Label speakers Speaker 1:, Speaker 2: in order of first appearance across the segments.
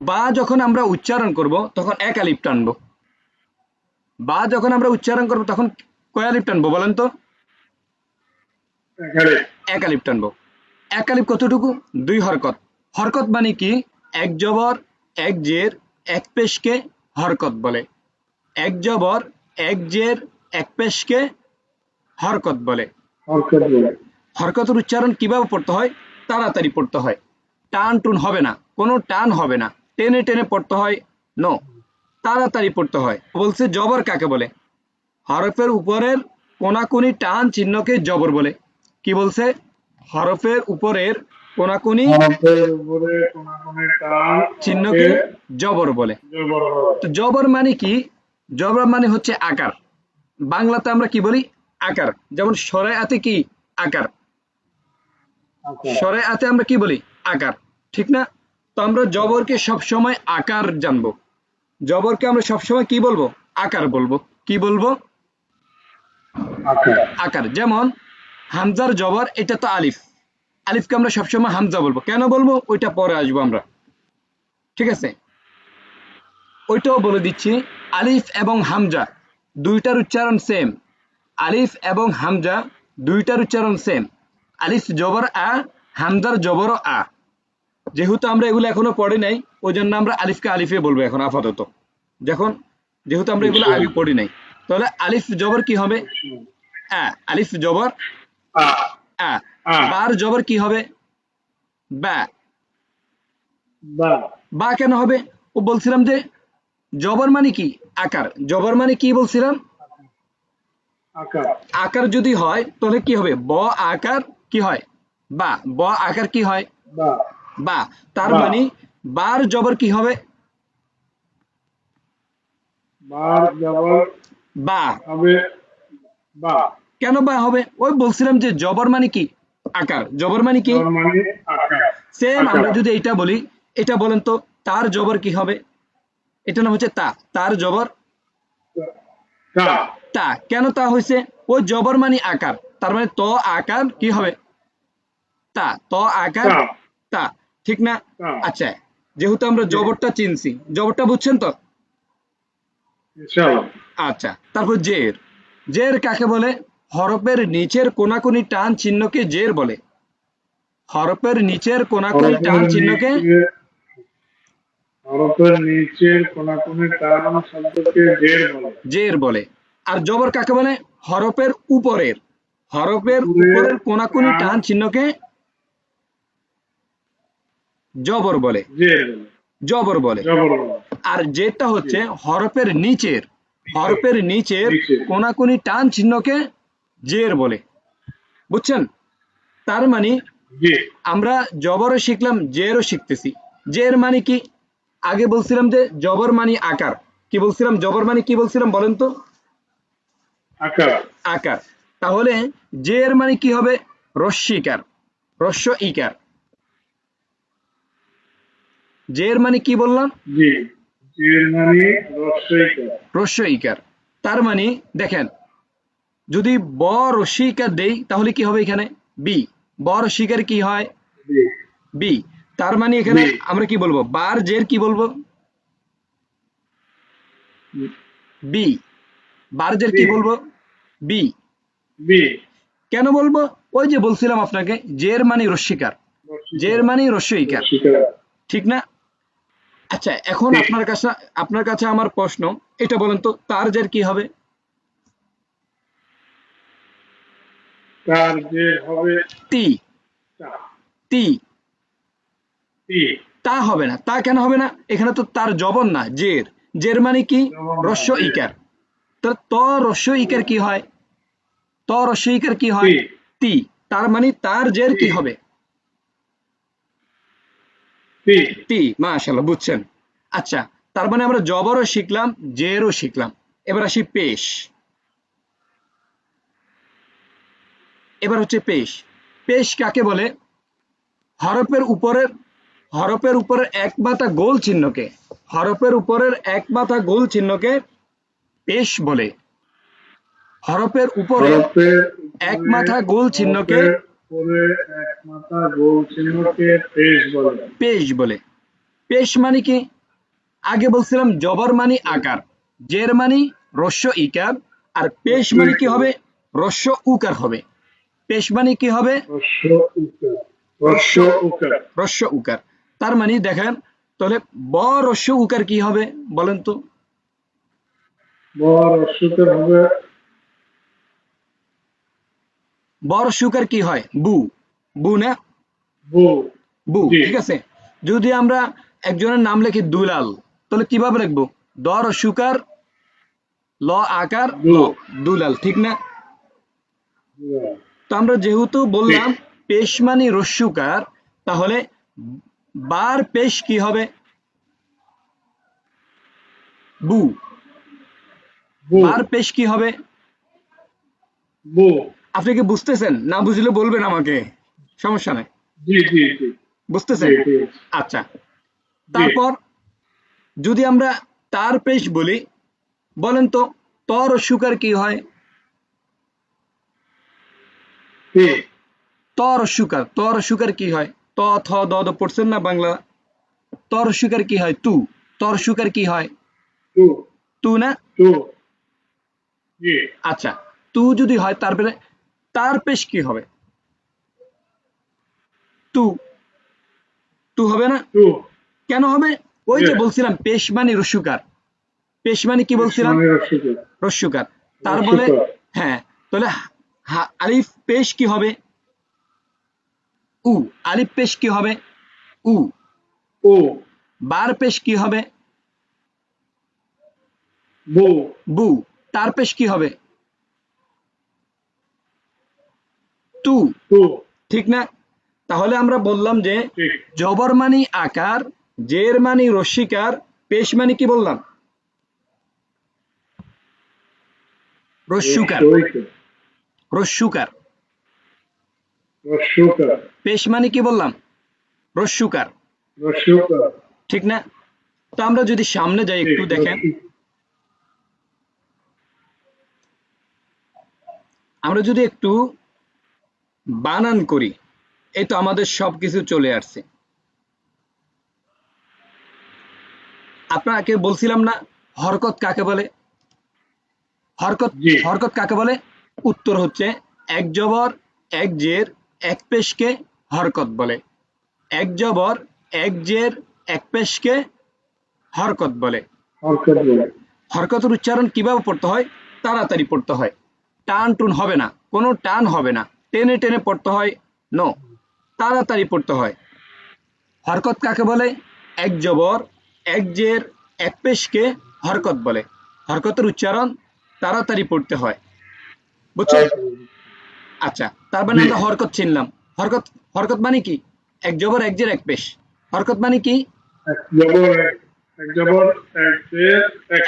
Speaker 1: বা যখন আমরা উচ্চারণ করব তখন এক আলিফ টানবো। বা যখন আমরা উচ্চারণ করব তখন কয় আলিফ টানবো বলেন তো? এক আলিফ। টানবো। এক আলিফ কতটুকু? দুই হরকত। হরকত মানে কি? এক জবর এক জের এক পেশকে হরকত বলে। এক জবর এক জের এক পেশকে হরকত বলে। হরকতের উচ্চারণ কীভাবে পড়তে হয়? তাড়াতাড়ি পড়তে হয়। টান টুন হবে না। কোনো টান হবে না। টেনে টেনে পড়তে হয়? নো তাড়াতাড়ি পড়তে হয়। বলছে জবর কাকে বলে? হরফের উপরের কোনাকুনি টান চিহ্নকে জবর বলে। কি বলছে? হরফের উপরের কোনাকুনি চিহ্নকে জবর বলে।
Speaker 2: জবর
Speaker 1: তো জবর মানে কি? জবর মানে হচ্ছে আকার। বাংলাতে আমরা কি বলি? আকার। যেমন সরে আতে কি? আকার। সরে আতে আমরা কি বলি? আকার। ঠিক না? তো আমরা জবরকে সবসময় আকার জানব। জবরকে আমরা সবসময় কি বলব? আকার বলব। কি বলব। আকার। যেমন হামজার জবর এটা তো আলিফ। আলিফকে আমরা সবসময় হামজা বলব। কেন বলব? ওইটা পরে আসব আমরা। ঠিক আছে? ওইটাও বলে দিচ্ছি। আলিফ এবং হামজা দুইটার উচ্চারণ সেম আলিফ এবং হামজা দুইটার উচ্চারণ সেম আলিফ জবর আ হামজার জবর আ। যেহেতু আমরা এগুলো এখনও পড়ি নাই ওই জন্য আমরা আলিফকে আলিফে বলব এখন আপাতত। যখন যেহেতু আমরা এগুলো আগে পড়ি নাই। তাহলে আলিফ জবর কি হবে? আলিফ জবর বার জবর কি হবে? বা।
Speaker 2: বা,
Speaker 1: বা কেন হবে? ও বলছিলাম যে জবর মানে কি? আকার। জবর মানে কি বলছিলাম?
Speaker 2: আকার,
Speaker 1: আকার যদি হয় তাহলে কি হবে? ব আকার কি হয়? বা। ব আকার কি হয়?
Speaker 2: বা,
Speaker 1: তার মানে বার জবর কি হবে?
Speaker 2: বার জবর
Speaker 1: বা।
Speaker 2: হবে বা,
Speaker 1: কেন বা হবে? ওই বলছিলাম যে জবর মানে কি? আকার। জবর মানে কি?
Speaker 2: জবর মানে আকার,
Speaker 1: সেম আমরা যদি এটা বলি এটা বলেন তো তার জবর কি হবে? এটা নাম হচ্ছে তা। তার জবর?
Speaker 2: তা,
Speaker 1: তা। কেন তা হয়েছে ওই জবর মানে আকার। তার মানে ত আকার কি হবে? তা। ত আকার?
Speaker 2: তা।
Speaker 1: ঠিক না? আচ্ছা যেহেতু আমরা জবরটা চিনছি জবরটা বুঝছেন তো? আচ্ছা তারপর জের। জের কাকে বলে? হরফের নিচের কোনাকুনি টান চিহ্নকে জের বলে। হরফের নিচের কোনাকুনি টান চিহ্নকে
Speaker 2: হরফের নিচের কোনাকুনি টান শব্দকে জের বলে।
Speaker 1: জের বলে। আর জবর কাকে বলে? হরফের উপরের। হরফের
Speaker 2: উপরের
Speaker 1: কোনাকুনি
Speaker 2: টান
Speaker 1: চিহ্নকে জবর বলে। জবর বলে। আর যেটা হচ্ছে হরফের নিচের হরফের নিচের। কোনাকুনি টান চিহ্নকে জের বলে। বুঝছেন? তার মানে আমরা জবরও শিখলাম জেরও শিখতেছি। জের মানে কি? আগে বলছিলাম যে জবর মানে আকার। কি বলছিলাম? জবর মানে কি বলছিলাম বলেন তো?
Speaker 2: আকার।
Speaker 1: আকার। তাহলে জের মানে কি হবে? রস্যিকার রস্য ইকার জের মানে কি বললাম?
Speaker 2: জি জের মানে রস্যইকার
Speaker 1: রস্য ইকার তার মানে দেখেন যদি ব রস্যিকার দেই তাহলে কি হবে এখানে? বি ব রস্যিকার কি হয়? বি তার মানে এখানে আমরা কি বলব? বার জের কি বলব? বি বার জের কি বলব? বি
Speaker 2: বি
Speaker 1: কেন বলব? ওই যে বলছিলাম আপনাকে জের মানে রস্যিকার জের মানে রস্যইকার ঠিক না? আচ্ছা এখন আপনার কাছে আপনার কাছে আমার প্রশ্ন। এটা বলেন তো তার জের কি হবে?
Speaker 2: তার হবে
Speaker 1: তি।
Speaker 2: তা
Speaker 1: তি হবে না। তা কেন হবে না? এখানে তো তার জবর না জের। জের মানে কি? রস্য ইকার। তো ত রস্য ইকার কি হয়? ত রস্য ইকার কি হয়।
Speaker 2: তি
Speaker 1: তার মানে তার জের কি হবে?
Speaker 2: তি
Speaker 1: মাশাল্লাহ বুঝছেন? আচ্ছা তার মানে আমরা জবরও শিখলাম জেরও শিখলাম। এবার আসি পেশ। এবার হচ্ছে পেশ। পেশ কাকে বলে? হরফের উপরের হরফের উপরের এক মাথা গোল চিহ্নকে হরফের উপরের এক মাথা গোল চিহ্নকে পেশ বলে। হরফের উপরে এক মাথা গোল চিহ্নকে
Speaker 2: গোল চিহ্নকে পেশ বলে।
Speaker 1: পেশ বলে। পেশ মানে কি? আগে বলছিলাম জবর মানে আকার জের মানে রস্য ইকার আর পেশ মানে কি হবে? রস্য উকার হবে। পেশ মানে কি হবে?
Speaker 2: রস্য উকার
Speaker 1: তার মানে দেখেন তাহলে ব রস্য উকার কি হবে বলেন তো?
Speaker 2: ব রস্যকার হবে
Speaker 1: ব রস্য উকার কি হয়? বু। বু না?
Speaker 2: বু।
Speaker 1: বু ঠিক আছে? যদি আমরা একজনের নাম লিখি দুলাল তাহলে কীভাবে লিখব? দর রস্যুকার ল আকার দুলাল ঠিক না? তো আমরা যেহেতু বললাম পেশ মানে রস্যুকার তাহলে বার পেশ কি হবে? বু।
Speaker 2: বু।
Speaker 1: বার পেশ কি হবে?
Speaker 2: বু।
Speaker 1: আপনি কি বুঝতেছেন? না বুঝলে বলবেন আমাকে। সমস্যা নাই। বুঝতেছেন? আচ্ছা। তারপর যদি আমরা তার পেশ বলি বলেন তো তর সুকার কি হয়? তর সুকার। তর সুকার কি হয়? ত থ দ দ পড়ছেন না বাংলা? তর সুকার কি হয়? তু। তর সুকার কি হয়? তু। না? আচ্ছা। তু যদি হয় তারপরে তার পেশ কি হবে? তু তু হবে না? কেন হবে? ওই যে বলছিলাম পেশ মানে রস্যুকার পেশ মানে কি বলছিলাম?
Speaker 2: মানে রস্যকার
Speaker 1: রস্যকার তার বলে হ্যাঁ তাহলে আলিফ পেশ কি হবে? উ। আলিফ পেশ কি হবে? উ।
Speaker 2: ও।
Speaker 1: বার পেশ কি হবে?
Speaker 2: বু
Speaker 1: বু। তার পেশ কি হবে? তু
Speaker 2: টু।
Speaker 1: ঠিক না? তাহলে আমরা বললাম যে জবর মানি আকার জের মানি রস্যিকার পেশ মানি কি বললাম? রস্যুকার।
Speaker 2: রস্যুকার।
Speaker 1: পেশ মানে কি বললাম? রস্যকার। ঠিক না? তো আমরা যদি সামনে যাই একটু দেখেন। আমরা যদি একটু বানান করি এই তো আমাদের সবকিছু চলে আসছে। আপনাকে বলছিলাম না হরকত কাকে বলে? হরকত হরকত কাকে বলে? উত্তর হচ্ছে এক জবর এক জের এক পেশকে হরকত বলে। এক জবর এক জের এক পেশকে হরকত বলে। হরকতের উচ্চারণ কীভাবে পড়তে হয়? তাড়াতাড়ি পড়তে হয়। টান টুন হবে না কোনো টান হবে না। টেনে টেনে পড়তে হয়? নো তাড়াতাড়ি পড়তে হয়। হরকত কাকে বলে? এক জবর এক জের এক পেশকে হরকত বলে। হরকতের উচ্চারণ তাড়াতাড়ি পড়তে হয়। বুঝছেন? আচ্ছা তার মানে। আমরা হরকত চিনলাম। হরকত হরকত মানে কি? এক জবর এক জের এক পেশ। হরকত মানে কি?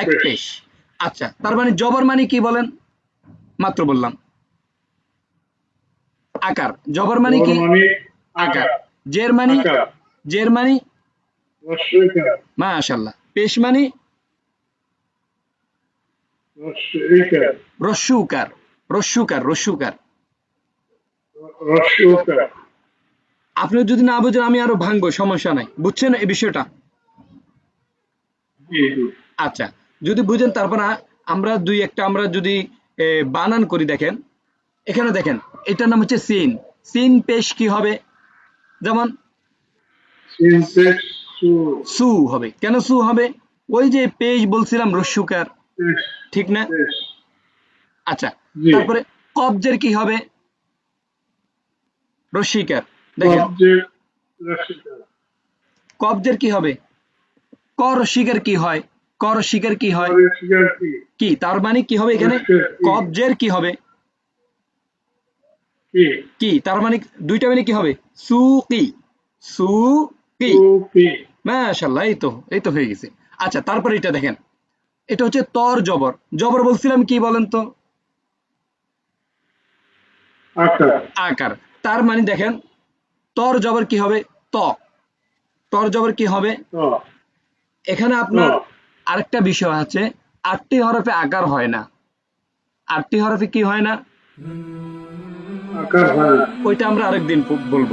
Speaker 2: এক পেশ।
Speaker 1: আচ্ছা তার মানে জবর মানে কি বলেন? মাত্র বললাম। আকার। জবর মানে কি?
Speaker 2: মানে
Speaker 1: আকার। জের মানে? জের মানে? মাশাল্লাহ পেশ মানে?
Speaker 2: রস্যকার।
Speaker 1: রস্যুকার রস্যুকার। আপনি যদি না বুঝেন আমি আরও ভাঙবো সমস্যা নাই। বুঝছেন এই বিষয়টা? আচ্ছা। যদি বুঝেন তারপর আমরা দুই একটা আমরা যদি বানান করি দেখেন। এখানে দেখেন এটার নাম হচ্ছে সিন। সিন পেশ কি হবে? যেমন
Speaker 2: সু।
Speaker 1: হবে। কেন সু হবে? ওই যে পেশ বলছিলাম রস্যুকার ঠিক না? আচ্ছা তারপরে কবজের কি হবে? রস্যিকার দেখেন।
Speaker 2: কবজের
Speaker 1: কি হবে? ক রস্যিকার কি হয়? ক রস্যিকার কি হয়?
Speaker 2: কি
Speaker 1: তার মানে কি হবে এখানে? কবজের কি হবে?
Speaker 2: কি?
Speaker 1: তার মানে দুইটা মিলে কি হবে? এই তো এই তো হয়ে গেছে। আচ্ছা তারপরে এটা দেখেন। এটা হচ্ছে তর জবর। জবর বলছিলাম কি বলেন তো?
Speaker 2: আকার।
Speaker 1: তার মানে দেখেন তর জবর কি হবে? ত। তর জবর কি হবে? এখানে আপনার আরেকটা বিষয় আছে আটটি হরফে আকার হয় না। আটটি হরফে কি হয় না? ওইটা আমরা আরেকদিন বলব।